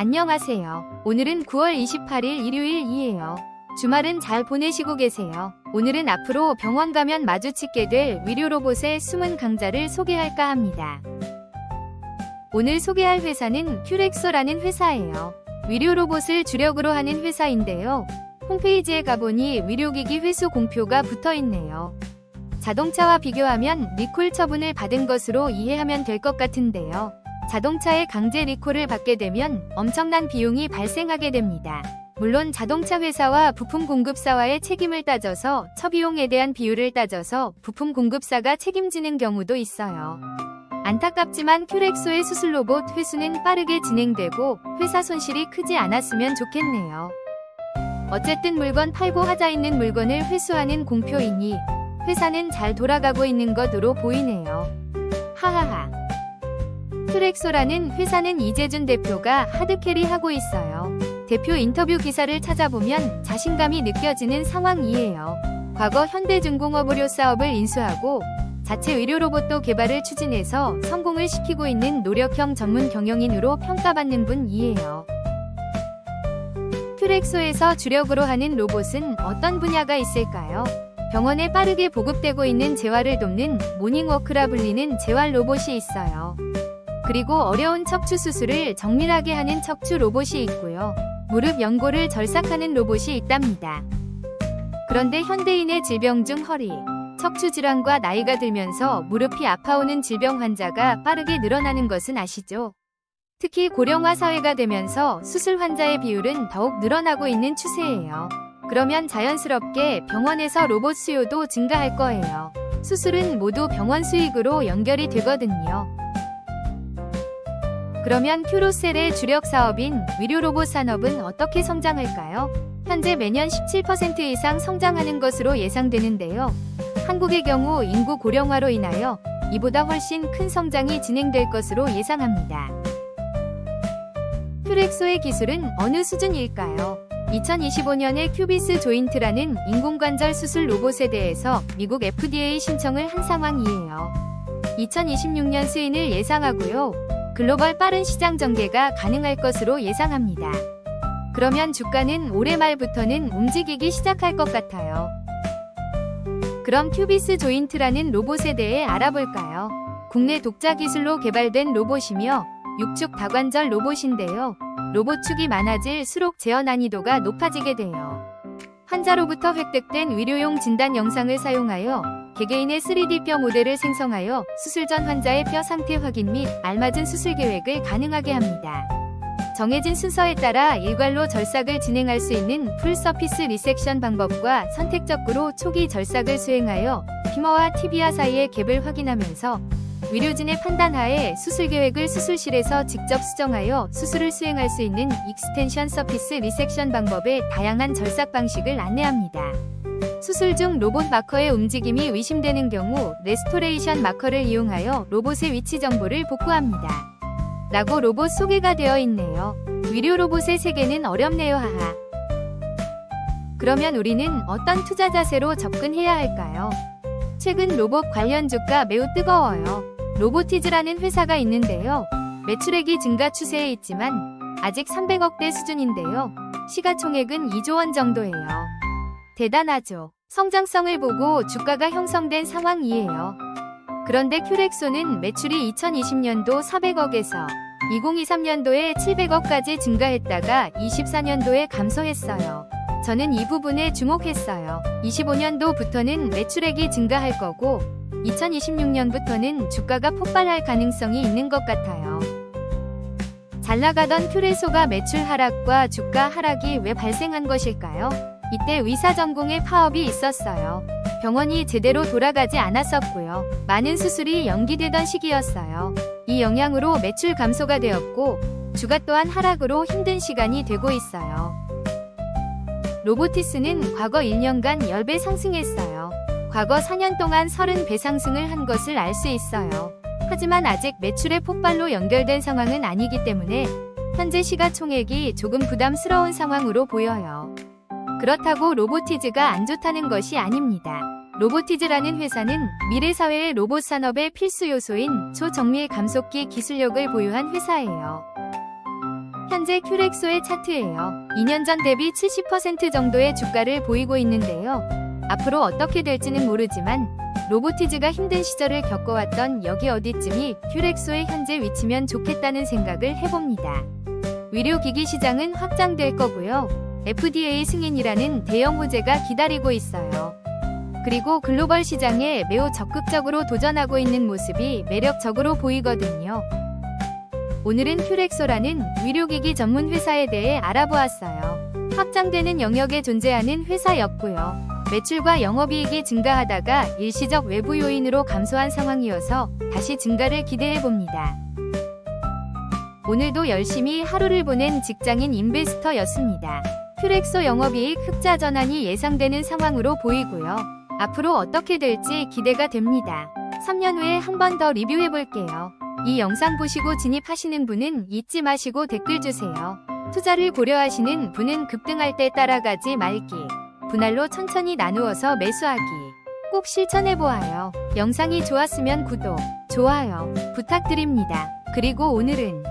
안녕하세요. 오늘은 9월 28일 일요일이에요. 주말은 잘 보내시고 계세요. 오늘은 앞으로 병원 가면 마주치게 될 의료 로봇의 숨은 강자를 소개할까 합니다. 오늘 소개할 회사는 큐렉소라는 회사예요. 의료 로봇을 주력으로 하는 회사인데요. 홈페이지에 가보니 의료기기 회수 공표가 붙어 있네요. 자동차와 비교하면 리콜 처분을 받은 것으로 이해하면 될 것 같은데요. 자동차의 강제 리콜을 받게 되면 엄청난 비용이 발생하게 됩니다. 물론 자동차 회사와 부품 공급사와의 책임을 따져서 처비용에 대한 비율을 따져서 부품 공급사가 책임지는 경우도 있어요. 안타깝지만 큐렉소의 수술 로봇 회수는 빠르게 진행되고 회사 손실이 크지 않았으면 좋겠네요. 어쨌든 물건 팔고 하자 있는 물건을 회수하는 공표이니 회사는 잘 돌아가고 있는 것으로 보이네요. 하하하. 큐렉소라는 회사는 이재준 대표가 하드캐리 하고 있어요. 대표 인터뷰 기사를 찾아보면 자신감이 느껴지는 상황이에요. 과거 현대중공업 의료 사업을 인수하고 자체 의료 로봇도 개발을 추진해서 성공을 시키고 있는 노력형 전문 경영인으로 평가받는 분이에요. 큐렉소에서 주력으로 하는 로봇은 어떤 분야가 있을까요? 병원에 빠르게 보급되고 있는 재활을 돕는 모닝워크라 불리는 재활 로봇이 있어요. 그리고 어려운 척추 수술을 정밀하게 하는 척추 로봇이 있고요. 무릎 연골을 절삭하는 로봇이 있답니다. 그런데 현대인의 질병 중 허리, 척추 질환과 나이가 들면서 무릎이 아파오는 질병 환자가 빠르게 늘어나는 것은 아시죠? 특히 고령화 사회가 되면서 수술 환자의 비율은 더욱 늘어나고 있는 추세예요. 그러면 자연스럽게 병원에서 로봇 수요도 증가할 거예요. 수술은 모두 병원 수익으로 연결이 되거든요. 그러면 큐로셀의 주력 사업인 의료 로봇 산업은 어떻게 성장할까요? 현재 매년 17% 이상 성장하는 것으로 예상되는데요. 한국의 경우 인구 고령화로 인하여 이보다 훨씬 큰 성장이 진행될 것으로 예상합니다. 큐렉소의 기술은 어느 수준일까요? 2025년에 큐비스 조인트라는 인공관절 수술 로봇에 대해서 미국 FDA 신청을 한 상황이에요. 2026년 수인을 예상하고요. 글로벌 빠른 시장 전개가 가능할 것으로 예상합니다. 그러면 주가는 올해 말부터는 움직이기 시작할 것 같아요. 그럼 큐비스 조인트라는 로봇에 대해 알아볼까요? 국내 독자 기술로 개발된 로봇이며 육축 다관절 로봇인데요. 로봇 축이 많아질수록 제어 난이도가 높아지게 돼요. 환자로부터 획득된 의료용 진단 영상을 사용하여 개개인의 3D 뼈 모델을 생성하여 수술 전 환자의 뼈 상태 확인 및 알맞은 수술 계획을 가능하게 합니다. 정해진 순서에 따라 일괄로 절삭을 진행할 수 있는 풀 서피스 리섹션 방법과 선택적으로 초기 절삭을 수행하여 피머와 티비아 사이의 갭을 확인하면서 의료진의 판단하에 수술 계획을 수술실에서 직접 수정하여 수술을 수행할 수 있는 익스텐션 서피스 리섹션 방법의 다양한 절삭 방식을 안내합니다. 수술 중 로봇 마커의 움직임이 의심되는 경우 레스토레이션 마커를 이용하여 로봇의 위치 정보를 복구합니다. 라고 로봇 소개가 되어 있네요. 의료 로봇의 세계는 어렵네요 하하. 그러면 우리는 어떤 투자 자세로 접근해야 할까요? 최근 로봇 관련 주가 매우 뜨거워요. 로보티즈라는 회사가 있는데요. 매출액이 증가 추세에 있지만 아직 300억대 수준인데요. 시가총액은 2조 원 정도예요. 대단하죠. 성장성을 보고 주가가 형성된 상황이에요. 그런데 큐렉소는 매출이 2020년도 400억에서 2023년도에 700억까지 증가했다가 24년도에 감소했어요. 저는 이 부분에 주목했어요. 25년도부터는 매출액이 증가할 거고 2026년부터는 주가가 폭발할 가능성이 있는 것 같아요. 잘 나가던 큐레소가 매출 하락과 주가 하락이 왜 발생한 것일까요? 이때 의사 전공의 파업이 있었어요. 병원이 제대로 돌아가지 않았었고요. 많은 수술이 연기되던 시기였어요. 이 영향으로 매출 감소가 되었고 주가 또한 하락으로 힘든 시간이 되고 있어요. 로보티스는 과거 1년간 10배 상승했어요. 과거 4년 동안 30배 상승을 한 것을 알 수 있어요. 하지만 아직 매출의 폭발로 연결된 상황은 아니기 때문에 현재 시가총액이 조금 부담스러운 상황으로 보여요. 그렇다고 로보티즈가 안 좋다는 것이 아닙니다. 로보티즈라는 회사는 미래 사회의 로봇 산업의 필수 요소인 초정밀 감속기 기술력을 보유한 회사예요. 현재 큐렉소의 차트예요. 2년 전 대비 70% 정도의 주가를 보이고 있는데요. 앞으로 어떻게 될지는 모르지만 로보티즈가 힘든 시절을 겪어왔던 여기 어디쯤이 큐렉소의 현재 위치면 좋겠다는 생각을 해봅니다. 의료기기 시장은 확장될 거고요. FDA 승인이라는 대형 호재가 기다리고 있어요. 그리고 글로벌 시장에 매우 적극적으로 도전하고 있는 모습이 매력적으로 보이거든요. 오늘은 큐렉소라는 의료기기 전문 회사에 대해 알아보았어요. 확장되는 영역에 존재하는 회사였고요. 매출과 영업이익이 증가하다가 일시적 외부 요인으로 감소한 상황이어서 다시 증가를 기대해 봅니다. 오늘도 열심히 하루를 보낸 직장인 인베스터였습니다. 큐렉소 영업이익 흑자 전환이 예상되는 상황으로 보이고요. 앞으로 어떻게 될지 기대가 됩니다. 3년 후에 한 번 더 리뷰해 볼게요. 이 영상 보시고 진입하시는 분은 잊지 마시고 댓글 주세요. 투자를 고려하시는 분은 급등할 때 따라가지 말기. 분할로 천천히 나누어서 매수하기. 꼭 실천해 보아요. 영상이 좋았으면 구독, 좋아요 부탁드립니다. 그리고 오늘은